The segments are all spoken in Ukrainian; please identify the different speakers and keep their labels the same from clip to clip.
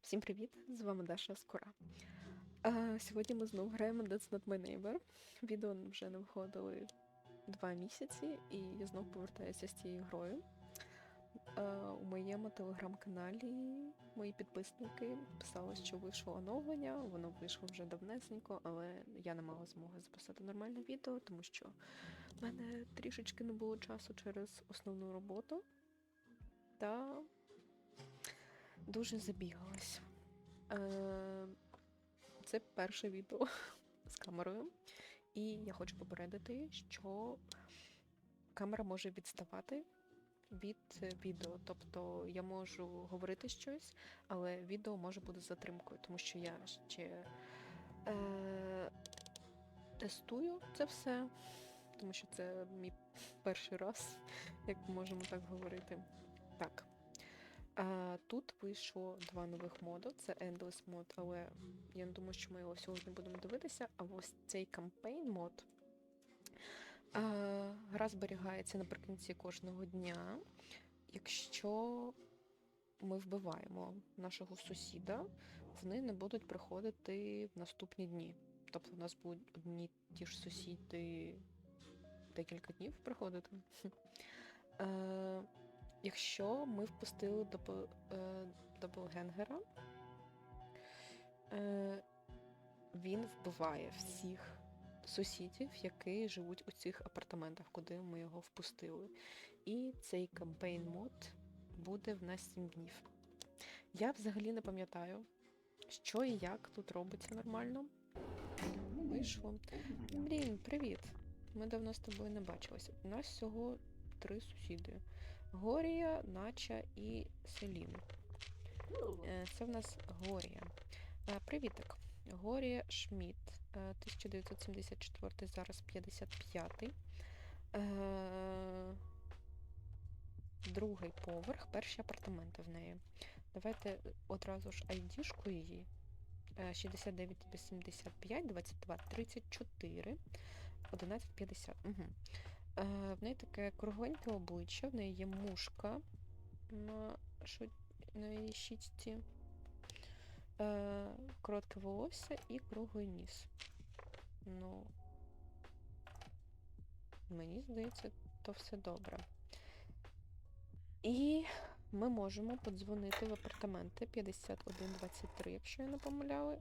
Speaker 1: Всім привіт! З вами Даша Скора. А, сьогодні ми знову граємо That's Not My Neighbor. Відео вже не виходили два місяці, і я знову повертаюся з цією грою. А, у моєму телеграм-каналі мої підписники писали, що вийшло оновлення, воно вийшло вже давнесенько, але я не мала змоги записати нормальне відео, тому що в мене трішечки не було часу через основну роботу. Та дуже забігалась. Е, Це перше відео з камерою. І я хочу попередити, що камера може відставати від е, відео. Тобто я можу говорити щось, але відео може бути затримкою, тому що я ще е, тестую це все, тому що це мій перший раз, як можемо так говорити. Так. А, тут вийшло два нових моду. Це Endless мод, але я не думаю, що ми його сьогодні будемо дивитися. А ось цей кампейн мод. Гра зберігається наприкінці кожного дня. Якщо ми вбиваємо нашого сусіда, вони не будуть приходити в наступні дні. Тобто у нас будуть одні ті ж сусіди декілька днів приходити. Е, Якщо ми впустили допо- е, доблгенгера, е, він вбиває всіх сусідів, які живуть у цих апартаментах, куди ми його впустили. І цей кампейн мод буде в нас 7 днів. Я взагалі не пам'ятаю, що і як тут робиться нормально. Вийшло. Блін, привіт! Ми давно з тобою не бачилися. У нас всього три сусіди. Горія, Нача і Селін. Е, Це в нас Горія. Е, Привітик. Горія Шмідт. Е, 1974, зараз 55. Е, Другий поверх, перші апартаменти в неї. Давайте одразу ж айдішку її. Е, 69 85, 22, 34, 11, 50. Угу. Е, В неї таке кругленьке обличчя, в неї є мушка на, на її щічці, е, коротке волосся і круглий ніс. Ну, мені здається, то все добре. І ми можемо подзвонити в апартаменти 5123, якщо я не помиляю.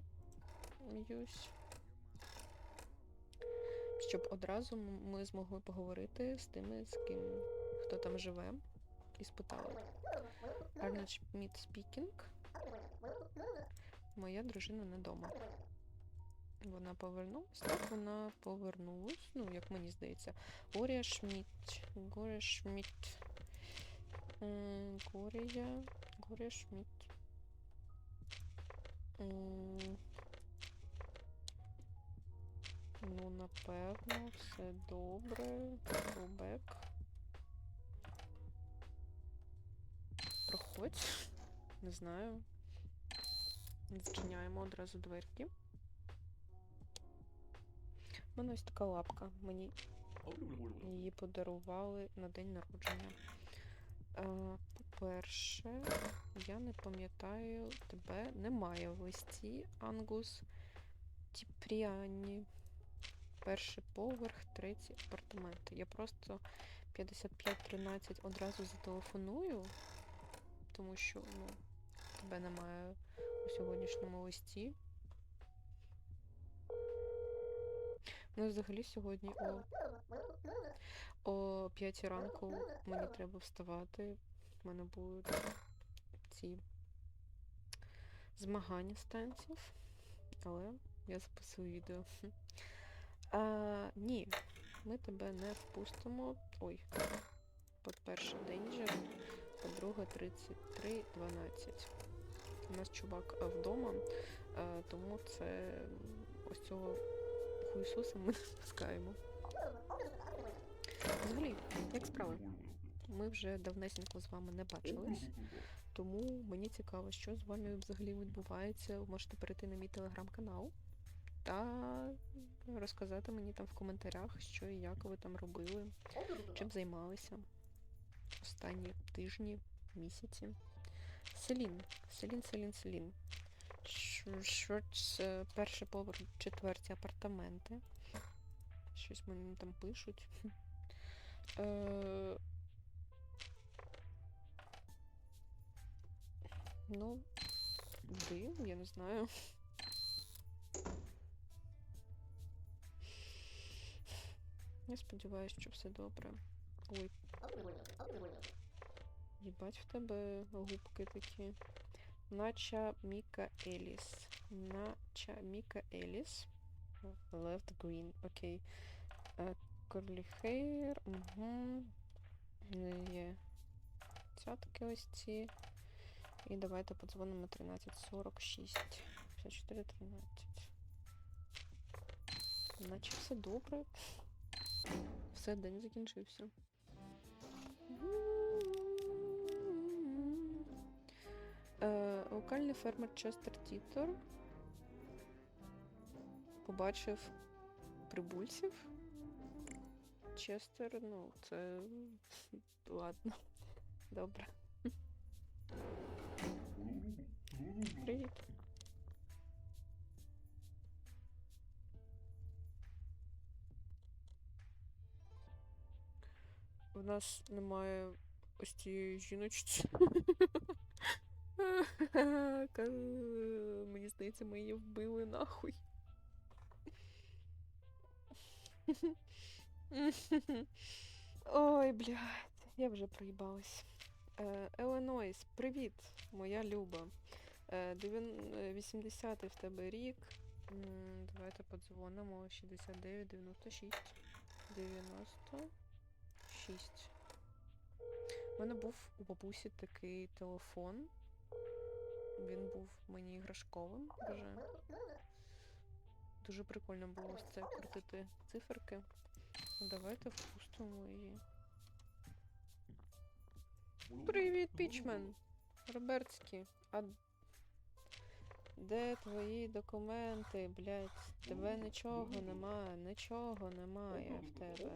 Speaker 1: Щоб одразу ми змогли поговорити з тими, з ким хто там живе, і спитали. Arnold Schmidt speaking. Моя дружина не вдома. Вона повернулась, так вона повернулась. Ну, як мені здається. Горія Шмідт. Горія Шмідт. Горія. Горія Шмідт. Ну, напевно, все добре. Рубек. Проходь. Не знаю. Зчиняємо одразу дверки. У мене ось така лапка. Мені її подарували на день народження. Е, По-перше, я не пам'ятаю, тебе немає в листі Ангус Тіпріані. Перший поверх, третій апартамент. Я просто 5513 одразу зателефоную, тому що ну, тебе немає у сьогоднішньому листі. Ну, взагалі сьогодні о, о 5 ранку мені треба вставати. У мене будуть ці змагання з танців, але я записую відео. А, ні, ми тебе не впустимо. Ой, по-перше, Danger, по-друге, 33.12. У нас чувак вдома, тому це ось цього хуйсуса ми не впускаємо. Взагалі, як справи? Ми вже давнесенько з вами не бачились, тому мені цікаво, що з вами взагалі відбувається. Ви можете перейти на мій телеграм-канал та розказати мені там в коментарях, що і як ви там робили, чим займалися. Останні тижні, місяці. Селін. Селін, Селін, Селін. Ш- Шварц, е, перший поверх, четверті апартаменти. Щось мені там пишуть. Е, Ну, див, я не знаю. Я сподіваюся, що все добре. Ой. Їбать в тебе губки такі. Нача Міка Еліс. Нача Міка Еліс. Left green, окей. Е, Curly hair, угу. Є цятки ось ці. І давайте подзвонимо 1346. 54 13. Наче все добре. Все, день закінчився. Локальний фермер Честер Тітор побачив прибульців. Честер, ну, це ладно. Добре. Привіт. В нас немає ось цієї жіночці. Мені здається, ми її вбили нахуй. Ой, блядь, я вже проїбалась. Е, Еленойс, привіт, моя Люба. Е, е, 80-й в тебе рік. Давайте подзвонимо. 69, 96. 96. У мене був у бабусі такий телефон. Він був мені іграшковим дуже. Дуже прикольно було ось це крутити циферки. Давайте впустимо її. Привіт, Пічмен! Робертський. А де твої документи, блядь? Тебе нічого немає, нічого немає в тебе.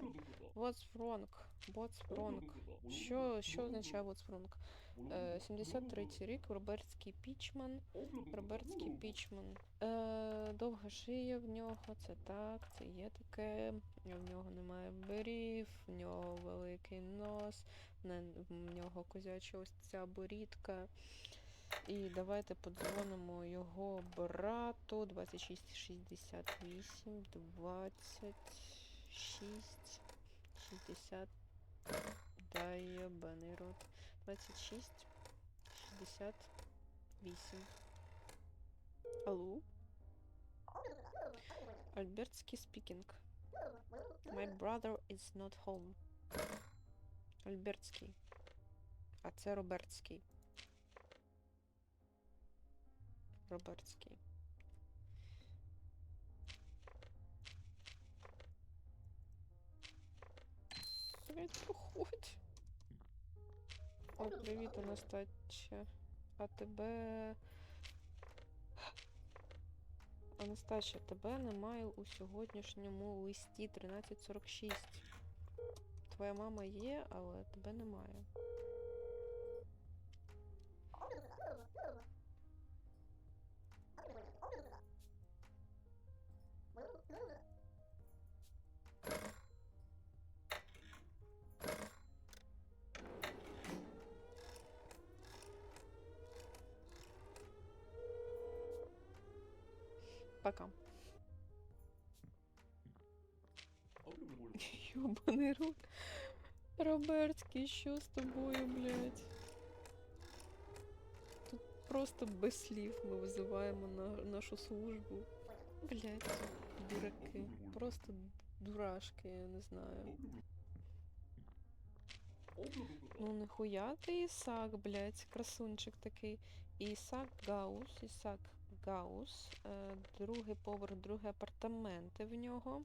Speaker 1: What's wrong? Що, що означає what's? Е, 73 рік, Робертський Пічман. Робертський Пічман. Е, довга шия в нього, це так, це є таке. В нього немає берів, в нього великий нос, в нього козяча ось ця борідка. І давайте подзвонимо його брату 2668 26 60 Дай єбаний рот. 26 68 Алло? Альбертський speaking. My brother is not home. Альбертський. А це Робертський. Робертський. Привіт, проходь. О, привіт, Анастасія. А тебе. Анастасія, тебе немає у сьогоднішньому листі 1346. Твоя мама є, але тебе немає. Пока. Ёбаний рот. Робертський, що з тобою, блядь? Тут просто без слів ми визиваємо на нашу службу. Блядь, дураки. Просто дурашки, я не знаю. Ну нихуя ти Ісак, блядь, красунчик такий. Ісак Гаус, Ісак Гаус, е, другий поверх, другі апартаменти в нього.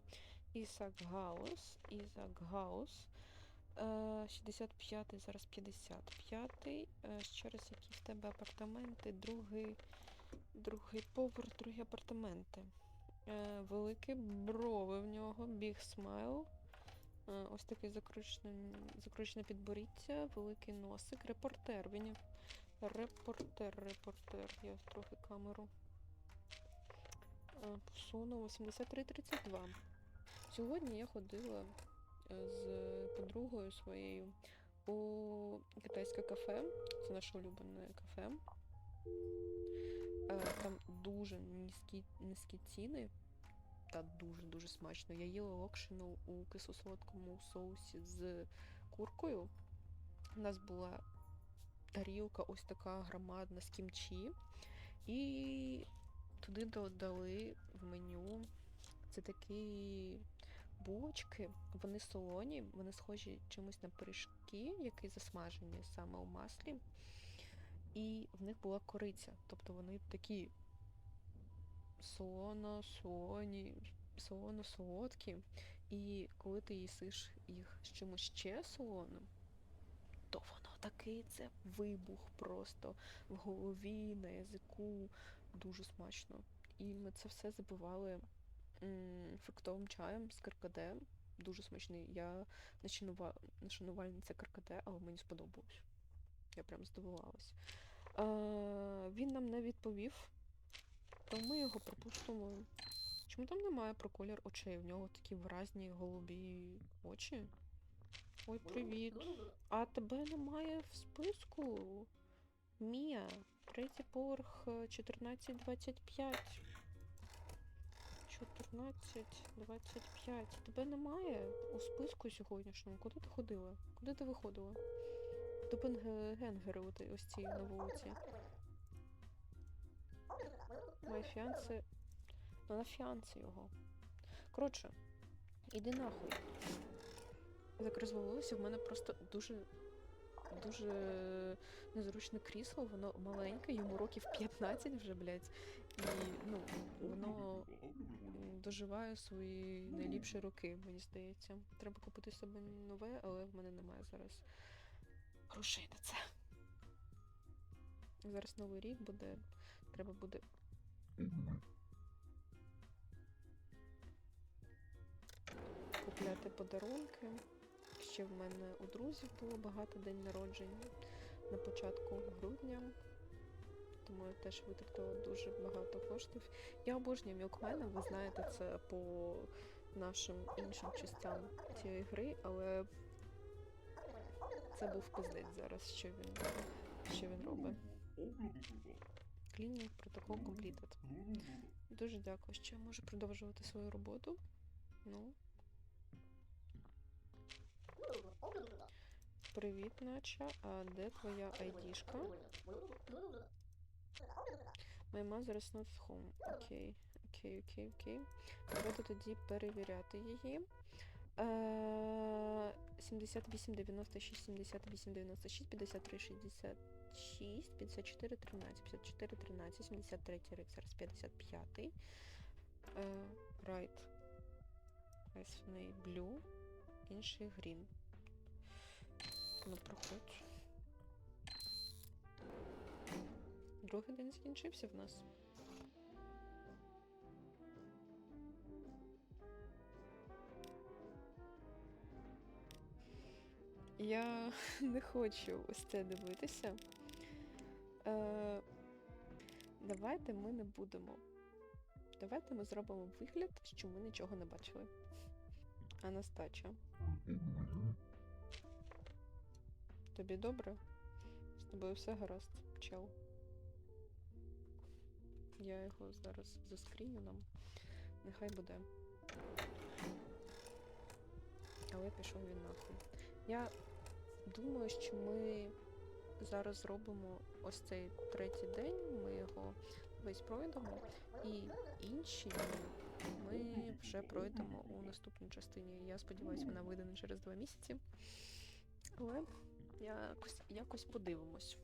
Speaker 1: Ісак Гаус, Ісак Гаус. Е, 65-й, зараз 55-й. Е, ще раз, які в тебе апартаменти, другий, другий поверх, другі апартаменти. Е, великі брови в нього, біг смайл. Е, Ось такий закручене, підборіддя, великий носик. Репортер. Він репортер, репортер. Я трохи камеру е, посуну. 8332. Сьогодні я ходила е, з подругою своєю у китайське кафе. Це наше улюблене кафе. Е, Там дуже низькі, низькі ціни та дуже-дуже смачно. Я їла локшину у кисло-солодкому соусі з куркою. У нас була тарілка ось така громадна з кімчі. І туди додали в меню. Це такі булочки, вони солоні, вони схожі чимось на пиріжки, які засмажені саме у маслі. І в них була кориця. Тобто вони такі солоно, солоні, солоно солодкі. І коли ти їсиш їх з чимось ще солоним, то воно такий це вибух просто в голові, на язику. Дуже смачно. І ми це все забивали фруктовим чаєм з каркаде. Дуже смачний. Я не шанувальниця каркаде, але мені сподобалось. Я прям здивувалась. Він нам не відповів, то ми його пропустимо. Чому там немає про колір очей? В нього такі виразні голубі очі. Ой, привіт. А тебе немає в списку? Мія, третій поверх е, 1425. 1425. Тебе немає у списку сьогоднішньому. Куди ти ходила? Куди ти виходила? Допенгенгери оти- ось ці на вулиці. Моє фіансе. Ну на фіансе його. Коротше, іди нахуй. Так розвалилася, в мене просто дуже. Дуже незручне крісло, воно маленьке, йому років 15 вже, блядь. І ну, воно доживає свої найліпші роки, мені здається. Треба купити собі нове, але в мене немає зараз грошей на це. Зараз новий рік буде. Треба буде. Купляти подарунки. Ще в мене у друзів було багато день народження на початку грудня. Тому я теж витратила дуже багато коштів. Я обожнюю мілкмена, ви знаєте це по нашим іншим частям цієї гри, але це був пиздець зараз, що він, що він робить. Cleaning протокол completed. Дуже дякую, що я можу продовжувати свою роботу. Ну, привіт, Нача. А де твоя айдішка? My mother is not home. Окей, окей, окей, окей. Давайте тоді перевіряти її. Е, 78, 96, 78, 96, 53, 66, 54, 13, 54, 13, 73 рік, зараз 55. Е, Right. Ось в неї інший green. Ну, проходь. Другий день закінчився в нас. Я не хочу ось це дивитися. Е, давайте ми не будемо. Давайте ми зробимо вигляд, що ми нічого не бачили. Анастача, тобі добре? З тобою все гаразд, чел. Я його зараз заскріню нам. Нехай буде. Але пішов він нахуй. Я думаю, що ми зараз зробимо ось цей третій день, ми його весь пройдемо, і інші ми вже пройдемо у наступній частині. Я сподіваюся, вона вийде не через два місяці. Але якось, якось подивимось.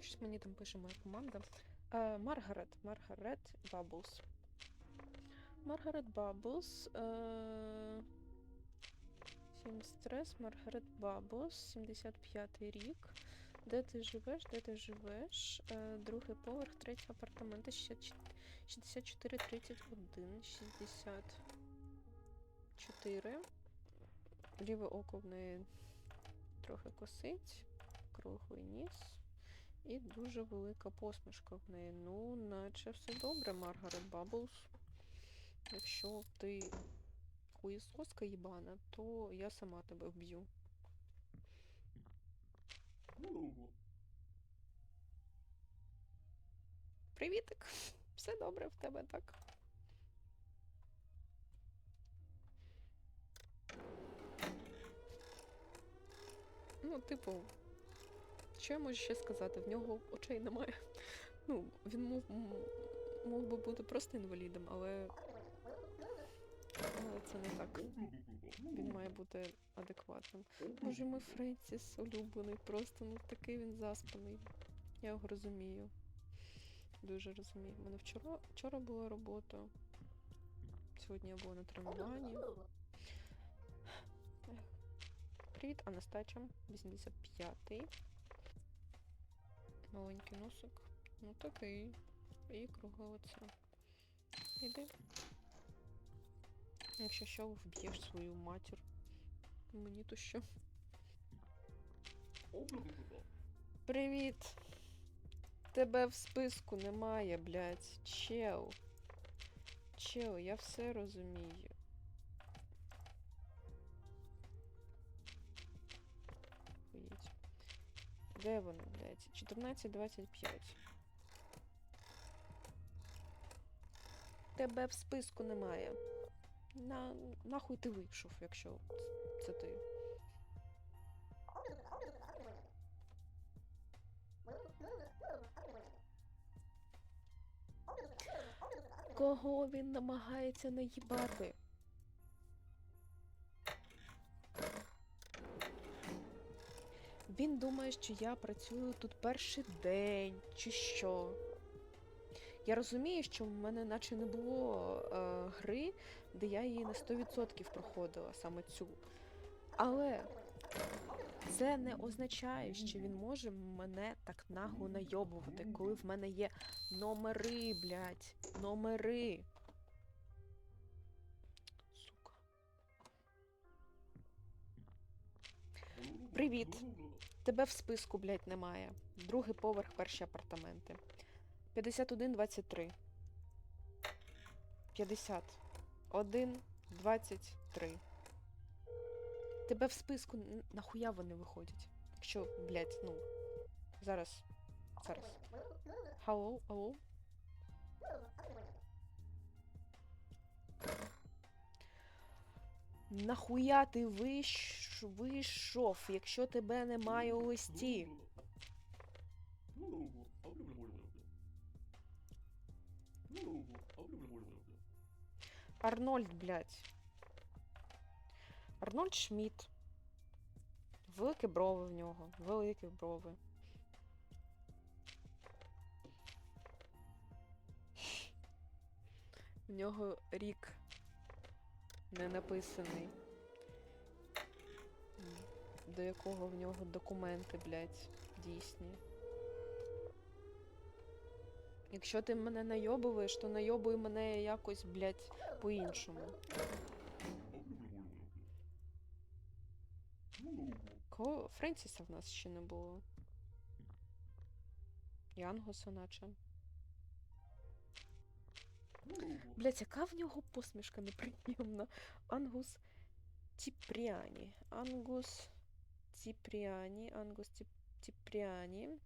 Speaker 1: Щось мені там пише моя команда. Е, Маргарет, Маргарет Бабблс. Маргарет Бабблс. Е... Сім стрес, Маргарет Бабблс, 75 рік. Де ти живеш? Де ти живеш? Е, другий поверх, третій апартамент, 64 64, 31, 64. Ліве око в неї трохи косить, круглий ніс. І дуже велика посмішка в неї. Ну, наче все добре, Маргарет Бабблс. Якщо ти хуєсоска їбана, то я сама тебе вб'ю. Привітик! Все добре в тебе так. Ну, типу, що я можу ще сказати? В нього очей немає. Ну, він мог, м- мог би бути просто інвалідом, але. Але це не так. Він має бути адекватним. Боже мій Френсіс улюблений, просто ну такий він заспаний. Я його розумію. Дуже розумію. У мене вчора, вчора була робота. Сьогодні я була на тренуванні. Ех. Привіт, Анастача. 85-й. Маленький носик. Ну такий. І кругле лице. Іди. Якщо що, вб'єш свою матір. Мені то що. Привіт! Тебе в списку немає, блядь. Чел. Чел, я все розумію. Де вони, блядь? 14.25. Тебе в списку немає. На... Нахуй ти вийшов, якщо це ти. Кого він намагається наїбати? Він думає, що я працюю тут перший день, чи що. Я розумію, що в мене наче не було е, гри, де я її на 100% проходила, саме цю. Але це не означає, що він може мене так нагло найобувати, коли в мене є номери, блядь, номери. Сука. Привіт. Тебе в списку, блядь, немає. Другий поверх, перші апартаменти. 51-23. 51, 23. Тебе в списку нахуя вони виходять? Якщо, блядь, ну. Зараз. Зараз. Алло, алло. Нахуя ти виш... вийшов, якщо тебе немає у листі? Арнольд, блядь. Арнольд Шмідт. Великі брови в нього. Великі брови. В нього рік не написаний. До якого в нього документи, блядь, дійсні. Якщо ти мене найобуєш, то найобуй мене якось, блядь, по-іншому. Кого Френсіса в нас ще не було. І Ангуса наче. Блять, яка в нього посмішка неприємна. Ангус Тіпріані. Ангус Тіпріані. Ангус Тіп... Тіпріані.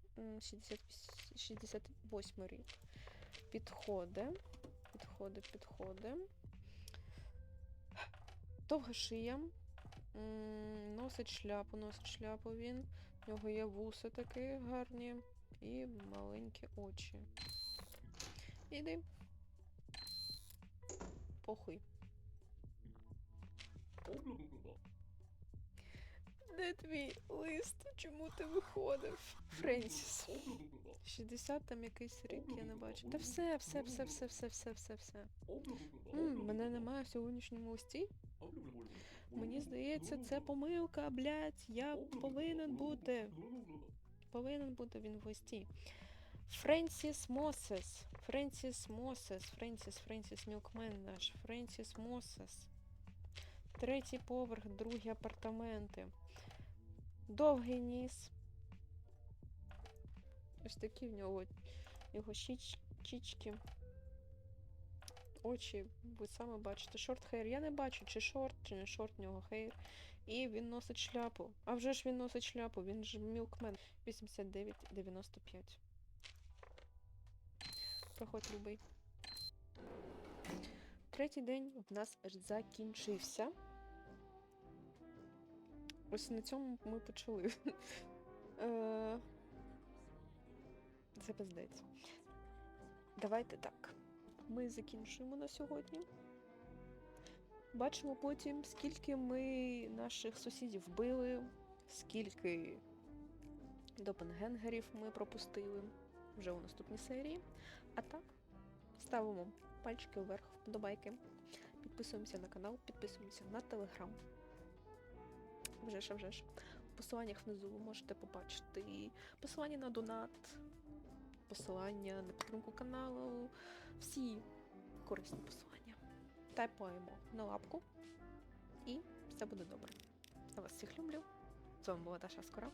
Speaker 1: 68 рік. Підходи. Підходи, підходи. Довга шия. Носить шляпу, носить шляпу він. У нього є вуси такі гарні і маленькі очі. Іди. Похуй. Де твій лист? Чому ти виходив? Френсіс. 60 там якийсь рік, я не бачу. Та все, все, все, все, все, все, все, все. М, мене немає в сьогоднішньому листі. Мені здається, це помилка, блядь. Я повинен бути. Повинен бути він в листі. Френсіс Мосес. Френсіс Мосес. Френсіс, Френсіс Мілкмен наш. Френсіс Мосес. Третій поверх, другі апартаменти. Довгий ніс. Ось такі в нього його щіч, чічки. Очі, ви саме бачите. Шорт хейр. Я не бачу, чи шорт, чи не шорт в нього хейр. І він носить шляпу. А вже ж він носить шляпу, він ж мілкмен. 89,95. Проходь любий. Третій день в нас закінчився. Ось на цьому ми почали. Це пиздець. Давайте так. Ми закінчуємо на сьогодні. Бачимо потім, скільки ми наших сусідів вбили, скільки допенгенгерів ми пропустили вже у наступній серії. А так, ставимо пальчики вверх, вподобайки, підписуємося на канал, підписуємося на телеграм. Вже ж, вже ж. В посиланнях внизу ви можете побачити посилання на донат, посилання на підтримку каналу, всі корисні посилання. Тайпаємо на лапку і все буде добре. Я вас всіх люблю. З вами була Даша Скора.